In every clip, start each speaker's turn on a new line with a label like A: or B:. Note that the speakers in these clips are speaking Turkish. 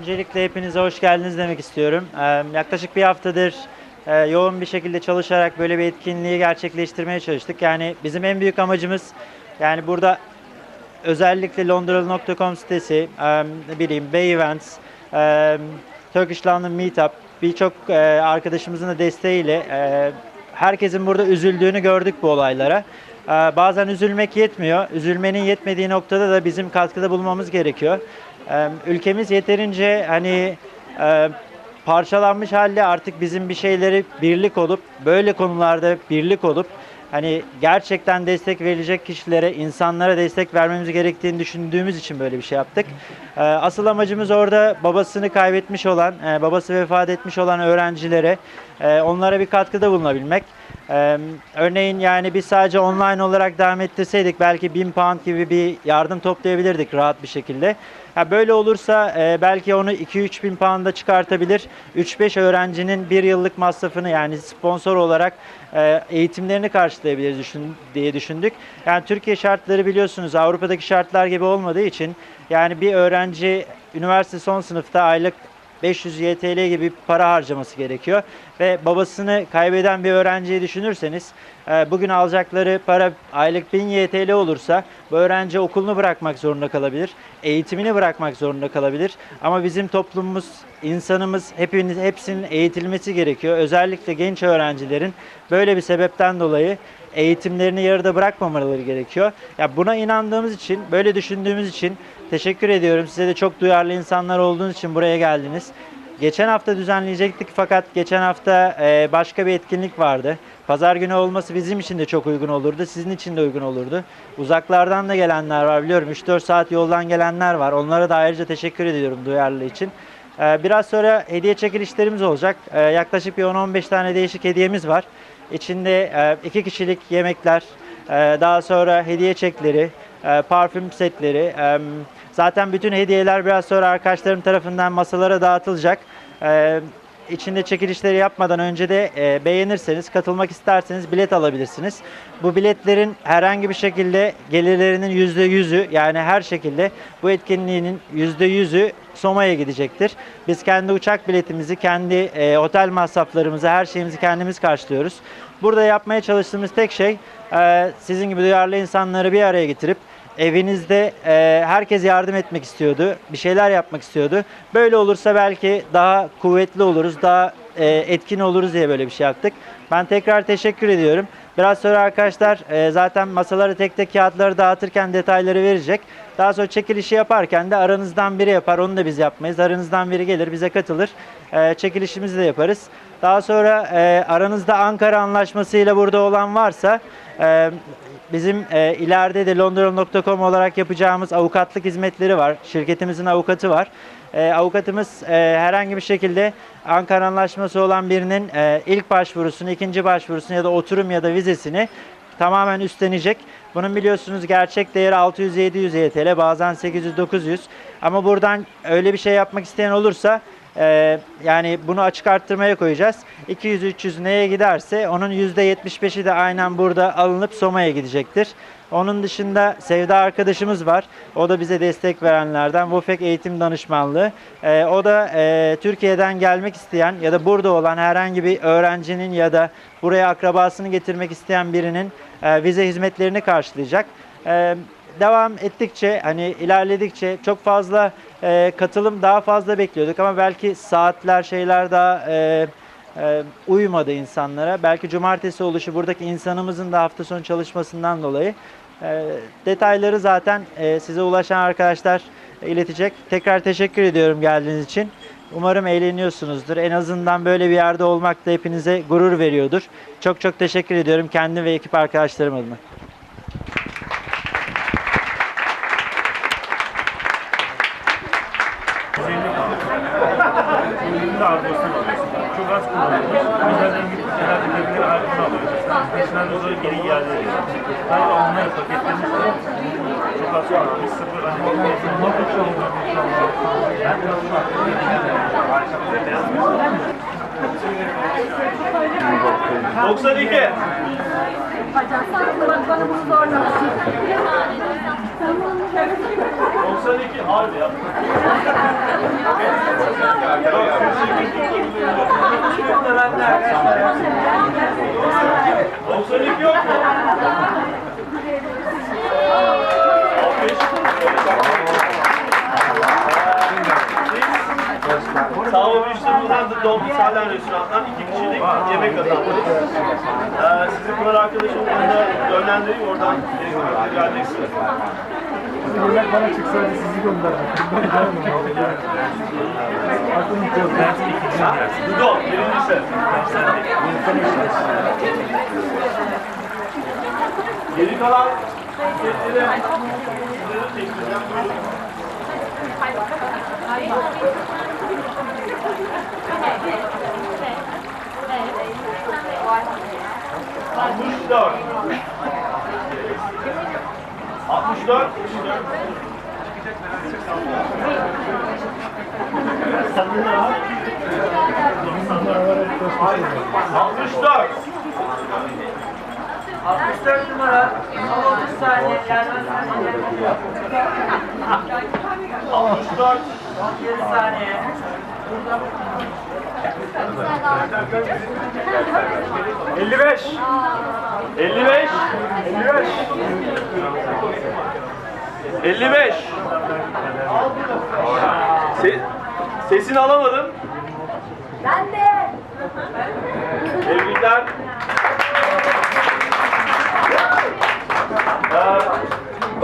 A: Öncelikle hepinize hoş geldiniz demek istiyorum. Yaklaşık bir haftadır e, yoğun bir şekilde çalışarak böyle bir etkinliği gerçekleştirmeye çalıştık. Yani bizim en büyük amacımız yani burada özellikle londralı.com sitesi, bileyim Bay Events, Turkish London Meetup birçok e, arkadaşımızın da desteğiyle e, herkesin burada üzüldüğünü gördük bu olaylara. E, bazen üzülmek yetmiyor. Üzülmenin yetmediği noktada da bizim katkıda bulunmamız gerekiyor. E, ülkemiz yeterince hani e, parçalanmış halde artık bizim bir şeyleri birlik olup böyle konularda birlik olup hani gerçekten destek verilecek kişilere, insanlara destek vermemiz gerektiğini düşündüğümüz için böyle bir şey yaptık. Ee, Asıl amacımız orada babasını kaybetmiş olan, e, babası vefat etmiş olan öğrencilere, e, onlara bir katkıda bulunabilmek. Ee, Örneğin yani biz sadece online olarak devam ettirseydik belki 1000 pound gibi bir yardım toplayabilirdik rahat bir şekilde. Ha böyle olursa e, belki onu 2-3 bin pound'a çıkartabilir. 3-5 öğrencinin bir yıllık masrafını yani sponsor olarak e, eğitimlerini karşılayabiliriz düşün, diye düşündük. Yani Türkiye şartları biliyorsunuz Avrupa'daki şartlar gibi olmadığı için yani bir öğrenci üniversite son sınıfta aylık 500 YTL gibi para harcaması gerekiyor. Ve babasını kaybeden bir öğrenciyi düşünürseniz e, bugün alacakları para aylık 1000 YTL olursa bu öğrenci okulunu bırakmak zorunda kalabilir. Eğitimini bırakmak zorunda kalabilir. Ama bizim toplumumuz, insanımız hepiniz, hepsinin eğitilmesi gerekiyor. Özellikle genç öğrencilerin böyle bir sebepten dolayı eğitimlerini yarıda bırakmamaları gerekiyor. Ya buna inandığımız için, böyle düşündüğümüz için teşekkür ediyorum. Size de çok duyarlı insanlar olduğunuz için buraya geldiniz. Geçen hafta düzenleyecektik fakat geçen hafta e, başka bir etkinlik vardı. Pazar günü olması bizim için de çok uygun olurdu. Sizin için de uygun olurdu. Uzaklardan da gelenler var biliyorum. 3-4 saat yoldan gelenler var. Onlara da ayrıca teşekkür ediyorum duyarlı için. E, biraz sonra hediye çekilişlerimiz olacak. E, yaklaşık bir 10-15 tane değişik hediyemiz var. İçinde iki kişilik yemekler, daha sonra hediye çekleri, parfüm setleri. Zaten bütün hediyeler biraz sonra arkadaşlarım tarafından masalara dağıtılacak. E, İçinde çekilişleri yapmadan önce de e, beğenirseniz, katılmak isterseniz bilet alabilirsiniz. Bu biletlerin herhangi bir şekilde gelirlerinin %100'ü yani her şekilde bu etkinliğinin %100'ü Soma'ya gidecektir. Biz kendi uçak biletimizi, kendi e, otel masraflarımızı, her şeyimizi kendimiz karşılıyoruz. Burada yapmaya çalıştığımız tek şey e, sizin gibi duyarlı insanları bir araya getirip evinizde e, herkes yardım etmek istiyordu. Bir şeyler yapmak istiyordu. Böyle olursa belki daha kuvvetli oluruz, daha e, etkin oluruz diye böyle bir şey yaptık. Ben tekrar teşekkür ediyorum. Biraz sonra arkadaşlar e, zaten masaları tek tek kağıtları dağıtırken detayları verecek. Daha sonra çekilişi yaparken de aranızdan biri yapar, onu da biz yapmayız. Aranızdan biri gelir, bize katılır. E, çekilişimizi de yaparız. Daha sonra e, aranızda Ankara Anlaşması'yla burada olan varsa e, bizim e, ileride de Londra.com olarak yapacağımız avukatlık hizmetleri var. Şirketimizin avukatı var. E, avukatımız e, herhangi bir şekilde Ankara Anlaşması olan birinin e, ilk başvurusunu, ikinci başvurusunu ya da oturum ya da vizesini tamamen üstlenecek. Bunun biliyorsunuz gerçek değeri 600-700 YTL bazen 800-900 ama buradan öyle bir şey yapmak isteyen olursa ee, yani bunu açık arttırmaya koyacağız. 200-300 neye giderse onun %75'i de aynen burada alınıp Soma'ya gidecektir. Onun dışında Sevda arkadaşımız var. O da bize destek verenlerden. Wofek Eğitim Danışmanlığı. Ee, o da e, Türkiye'den gelmek isteyen ya da burada olan herhangi bir öğrencinin ya da buraya akrabasını getirmek isteyen birinin e, vize hizmetlerini karşılayacak. Ee, devam ettikçe hani ilerledikçe çok fazla e, katılım daha fazla bekliyorduk ama belki saatler şeyler daha e, e, uymadı insanlara. Belki cumartesi oluşu buradaki insanımızın da hafta sonu çalışmasından dolayı e, detayları zaten e, size ulaşan arkadaşlar iletecek. Tekrar teşekkür ediyorum geldiğiniz için. Umarım eğleniyorsunuzdur. En azından böyle bir yerde olmak da hepinize gurur veriyordur. Çok çok teşekkür ediyorum kendim ve ekip arkadaşlarım adına.
B: Ürünün de argosunu alıyorsun. Çok az kullanılmış. O yüzden en büyük herhalde bir arkını alıyorsun. Peşinden de sonra geri iade ediyorsun. Hayır onları paketlemiş. Çok az sonra biz sıfır. Ben de beyaz bir 92.
C: Bak bana bunu zorlamasın.
B: 92 harbi ya. Doksan iki yok mu? Alkış. Sağ Müşteri'den de Dolmuş Sahlen Restoran'dan iki kişilik yemek kazandınız. Ee, sizin kadar arkadaşımın yanına yönlendireyim oradan geleceksiniz.
D: Yemek bana çıksaydı sizi gönderdim. Ben gelmem. Aklım yok.
B: Dudo, birincisi. Geri kalan setleri sizlere çekeceğim. Buyurun. Altmış dört. Altmış dört. Altmış dört.
A: 64 numara. Son 30 saniye. Gelmez
B: Altmış dört.
A: 7 saniye.
B: Elli beş. Elli beş. Elli beş. Elli beş. Se sesini alamadım.
C: Ben de.
B: Tebrikler. Ee,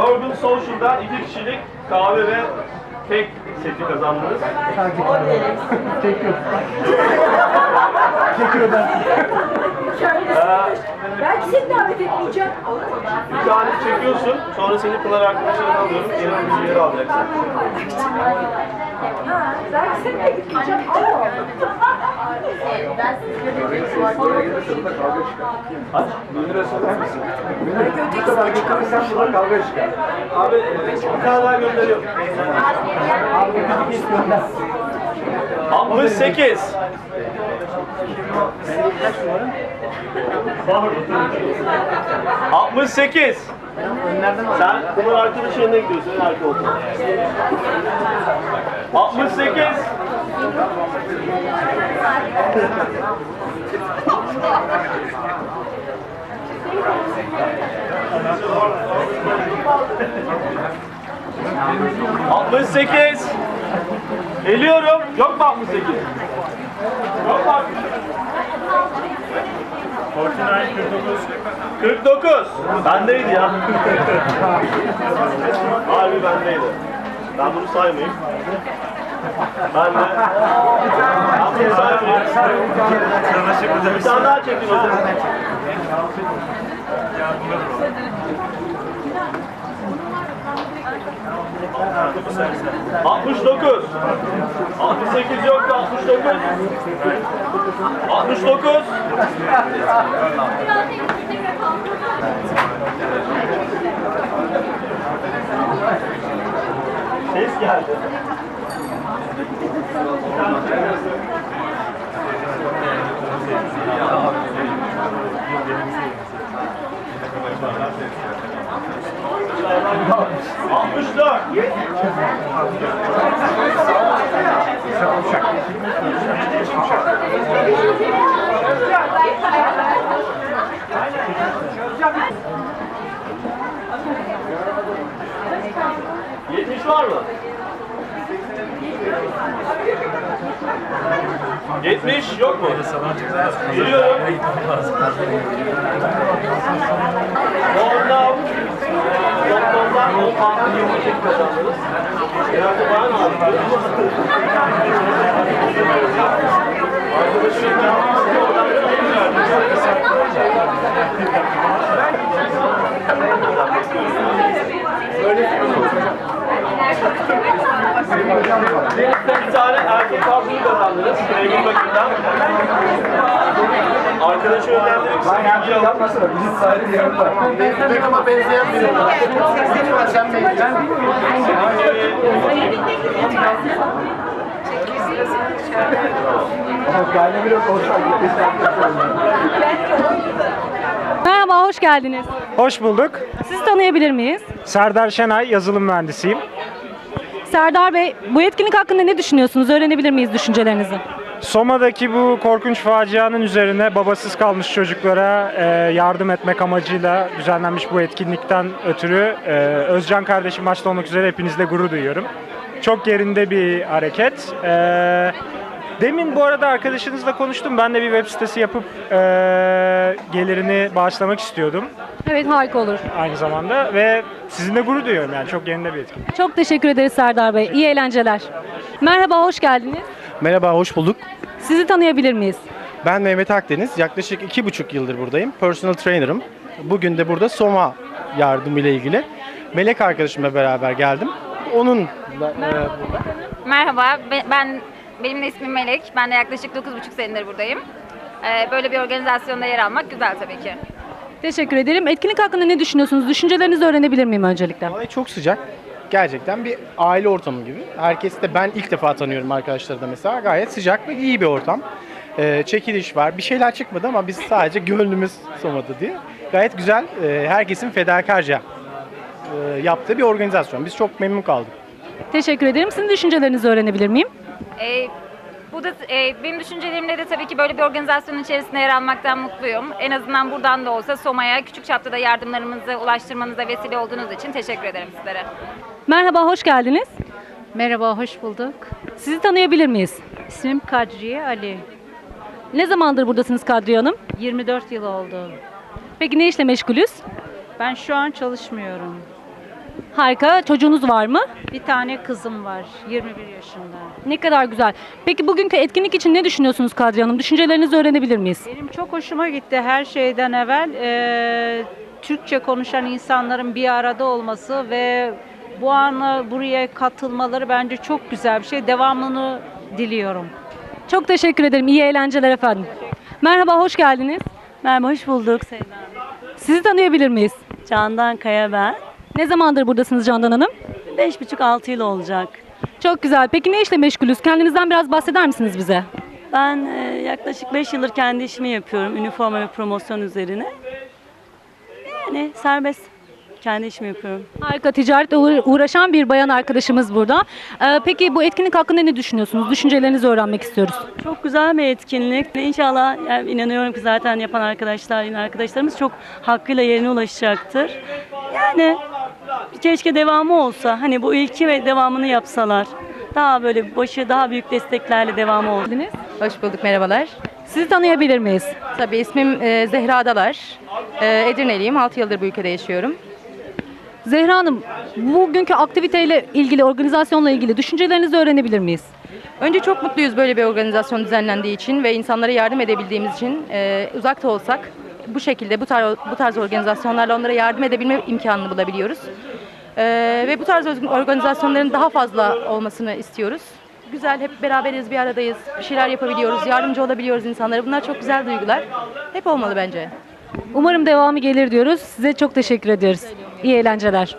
B: Urban Social'dan iki kişilik kahve ve kek seti kazandınız.
D: Takip Tek yok. Tek öden.
B: Ee,
C: Belki seni davet etmeyeceğim.
B: bir tane çekiyorsun, sonra seni kılar arkadaşlarına alıyorum, yeni bir yere alacaksın.
C: Ha, belki seni de gitmeyeceğim.
B: Aç.
D: Bu kadar götürürsen burada kavga çıkar.
B: Abi bir tane daha gönderiyorum.
D: Abi bir git gönder.
B: 68. Altmış sekiz. Sen bunun arkadaşın yanına gidiyorsun en arka olsun. 68. Altmış sekiz. Geliyorum. Yok mu 68? Yok Fortnite 49. 49. Bendeydi ya. Harbi bendeydi. Ben bunu saymayayım. Ben de... Ben bunu saymayayım. Bir tane daha çekin o zaman. Ya bu 69. 68 yoktu 69. 69. Ses geldi. Altmış dört. Yetmiş var mı? Yetmiş yok mu? Geliyorum. Ondan Toplamdan 10 puan 28 kazandınız. Genelde bana yaptı? Arkadaşım oradan bir Bir tane erkek kartını kazandınız. Sevgili bakımdan. Arkadaşı yönlendirmek
D: Lan yani şey yapmasana. Bizim sahibi yanımda.
E: Beckham'a benzeyen biri var. Sen.
D: Ama kayna bile konuşmak.
F: Merhaba, hoş geldiniz.
G: Hoş bulduk.
F: Sizi tanıyabilir miyiz?
G: Serdar Şenay, yazılım mühendisiyim.
F: Serdar Bey, bu etkinlik hakkında ne düşünüyorsunuz? Öğrenebilir miyiz düşüncelerinizi?
G: Soma'daki bu korkunç facianın üzerine babasız kalmış çocuklara e, yardım etmek amacıyla düzenlenmiş bu etkinlikten ötürü e, Özcan kardeşim başta olmak üzere hepinizle gurur duyuyorum. Çok yerinde bir hareket. E, demin bu arada arkadaşınızla konuştum. Ben de bir web sitesi yapıp e, gelirini bağışlamak istiyordum
F: Evet, harika olur.
G: aynı zamanda ve sizinle gurur duyuyorum yani çok yerinde bir etkinlik.
F: Çok teşekkür ederiz Serdar Bey. İyi eğlenceler. Merhaba, hoş geldiniz.
H: Merhaba, hoş bulduk.
F: Sizi tanıyabilir miyiz?
H: Ben Mehmet Akdeniz. Yaklaşık iki buçuk yıldır buradayım. Personal trainer'ım. Bugün de burada Soma yardımı ile ilgili. Melek arkadaşımla beraber geldim. Onun
I: Merhaba, be- ben benim de ismim Melek. Ben de yaklaşık 9,5 senedir buradayım. Ee, Böyle bir organizasyonda yer almak güzel tabii ki.
F: Teşekkür ederim. Etkinlik hakkında ne düşünüyorsunuz? Düşüncelerinizi öğrenebilir miyim öncelikle?
H: olay çok sıcak. Gerçekten bir aile ortamı gibi. Herkes de ben ilk defa tanıyorum arkadaşları da mesela. Gayet sıcak ve iyi bir ortam. Ee, çekiliş var. Bir şeyler çıkmadı ama biz sadece gönlümüz somadı diye. Gayet güzel. Ee, herkesin fedakarca e, yaptığı bir organizasyon. Biz çok memnun kaldık.
F: Teşekkür ederim. Sizin düşüncelerinizi öğrenebilir miyim?
I: Ee, Bu da e, benim düşüncelerimde de tabii ki böyle bir organizasyonun içerisinde yer almaktan mutluyum. En azından buradan da olsa Soma'ya küçük çapta da yardımlarımızı ulaştırmanıza vesile olduğunuz için teşekkür ederim sizlere.
F: Merhaba, hoş geldiniz.
J: Merhaba, hoş bulduk.
F: Sizi tanıyabilir miyiz?
J: İsmim Kadriye Ali.
F: Ne zamandır buradasınız Kadriye Hanım?
J: 24 yıl oldu.
F: Peki ne işle meşgulüz?
J: Ben şu an çalışmıyorum.
F: Harika. Çocuğunuz var mı?
J: Bir tane kızım var, 21 yaşında.
F: Ne kadar güzel. Peki bugünkü etkinlik için ne düşünüyorsunuz Kadriye Hanım? Düşüncelerinizi öğrenebilir miyiz?
J: Benim çok hoşuma gitti her şeyden evvel. eee, Türkçe konuşan insanların bir arada olması ve bu anı buraya katılmaları bence çok güzel bir şey. Devamını diliyorum.
F: Çok teşekkür ederim. İyi eğlenceler efendim. Merhaba, hoş geldiniz.
K: Merhaba, hoş bulduk.
F: Sizi tanıyabilir miyiz?
K: Candan Kaya ben.
F: Ne zamandır buradasınız Candan Hanım?
K: Beş buçuk altı yıl olacak.
F: Çok güzel. Peki ne işle meşgulüz? Kendinizden biraz bahseder misiniz bize?
K: Ben e, yaklaşık beş yıldır kendi işimi yapıyorum. Üniforma ve promosyon üzerine. Yani serbest. Kendi işimi yapıyorum.
F: Harika. Ticaretle uğra- uğraşan bir bayan arkadaşımız burada. Ee, peki bu etkinlik hakkında ne düşünüyorsunuz? Düşüncelerinizi öğrenmek istiyoruz.
K: Çok güzel bir etkinlik. İnşallah yani inanıyorum ki zaten yapan arkadaşlar, yine arkadaşlarımız çok hakkıyla yerine ulaşacaktır. Yani keşke devamı olsa. Hani bu ilki ve devamını yapsalar. Daha böyle başı daha büyük desteklerle devamı olur.
L: Hoş bulduk, merhabalar.
F: Sizi tanıyabilir miyiz?
L: Tabii ismim e, Zehra Adalar. E, Edirneliyim, 6 yıldır bu ülkede yaşıyorum.
F: Zehra Hanım, bugünkü aktiviteyle ilgili, organizasyonla ilgili düşüncelerinizi öğrenebilir miyiz?
L: Önce çok mutluyuz böyle bir organizasyon düzenlendiği için ve insanlara yardım edebildiğimiz için. E, uzakta olsak bu şekilde, bu tarz, bu tarz organizasyonlarla onlara yardım edebilme imkanını bulabiliyoruz. E, ve bu tarz organizasyonların daha fazla olmasını istiyoruz. Güzel, hep beraberiz, bir aradayız, bir şeyler yapabiliyoruz, yardımcı olabiliyoruz insanlara. Bunlar çok güzel duygular. Hep olmalı bence.
F: Umarım devamı gelir diyoruz. Size çok teşekkür ediyoruz. İyi eğlenceler.